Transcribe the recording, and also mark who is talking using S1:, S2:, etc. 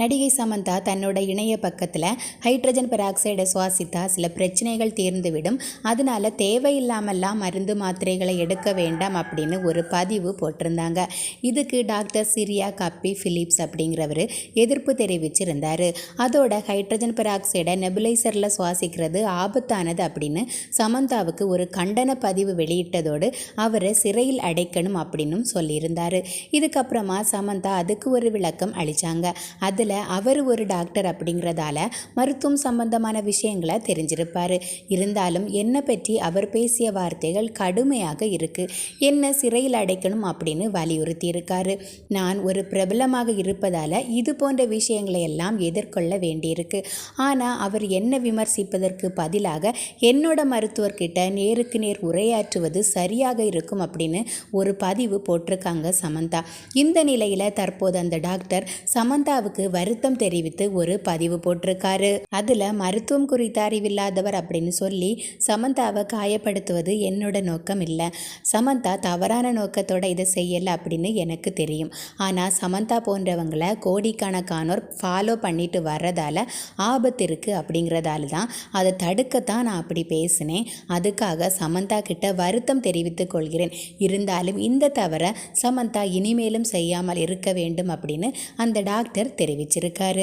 S1: நடிகை சமந்தா தன்னோட இணைய பக்கத்தில் ஹைட்ரஜன் பெராக்சைடை சுவாசித்தா சில பிரச்சனைகள் தீர்ந்துவிடும். அதனால தேவையில்லாமல்லாம் மருந்து மாத்திரைகளை எடுக்க வேண்டாம் அப்படின்னு ஒரு பதிவு போட்டிருந்தாங்க. இதுக்கு டாக்டர் சிரியா கப்பி ஃபிலிப்ஸ் அப்படிங்கிறவர் எதிர்ப்பு தெரிவிச்சிருந்தார். அதோட ஹைட்ரஜன் பெராக்சைடை நெபுலைசரில் சுவாசிக்கிறது ஆபத்தானது அப்படின்னு சமந்தாவுக்கு ஒரு கண்டன பதிவு வெளியிட்டதோடு அவரை சிறையில் அடைக்கணும் அப்படின்னும் சொல்லியிருந்தார். இதுக்கப்புறமா சமந்தா அதுக்கு ஒரு விளக்கம் அளித்தாங்க அதில் அவர் ஒரு டாக்டர் அப்படிங்கிறதால மருத்துவம் சம்பந்தமான விஷயங்களை தெரிஞ்சிருப்பார். இருந்தாலும் என்னை பற்றி அவர் பேசிய வார்த்தைகள் கடுமையாக இருக்கு. என்ன சிறையில் அடைக்கணும் அப்படின்னு வலியுறுத்தி இருக்காரு நான் ஒரு பிரபலமாக இருப்பதால் இது போன்ற விஷயங்களை எல்லாம் எதிர்கொள்ள வேண்டியிருக்கு. ஆனால் அவர் என்ன விமர்சிப்பதற்கு பதிலாக என்னோட மருத்துவர்கிட்ட நேருக்கு நேர் உரையாற்றுவது சரியாக இருக்கும் அப்படின்னு ஒரு பதிவு போட்டிருக்காங்க சமந்தா. இந்த நிலையில் தற்போது அந்த டாக்டர் சமந்தாவுக்கு வருத்தம் தெரிவித்து ஒரு பதிவு போட்டிருக்காரு. அதில் மருத்துவம் குறித்த அறிவில்லாதவர் அப்படின்னு சொல்லி சமந்தாவை காயப்படுத்துவது என்னோட நோக்கம் இல்லை. சமந்தா தவறான நோக்கத்தோட இதை செய்யலை அப்படின்னு எனக்கு தெரியும். ஆனால் சமந்தா போன்றவங்களை கோடிக்கணக்கானோர் ஃபாலோ பண்ணிட்டு வர்றதால ஆபத்து இருக்குது அப்படிங்கிறதால தான் அதை தடுக்கத்தான் நான் அப்படி பேசினேன். அதுக்காக சமந்தா கிட்ட வருத்தம் தெரிவித்துக் கொள்கிறேன். இருந்தாலும் இந்த தவிர சமந்தா இனிமேலும் செய்யாமல் இருக்க வேண்டும் அப்படின்னு அந்த டாக்டர் ചെവിച്ചെറുക്കാർ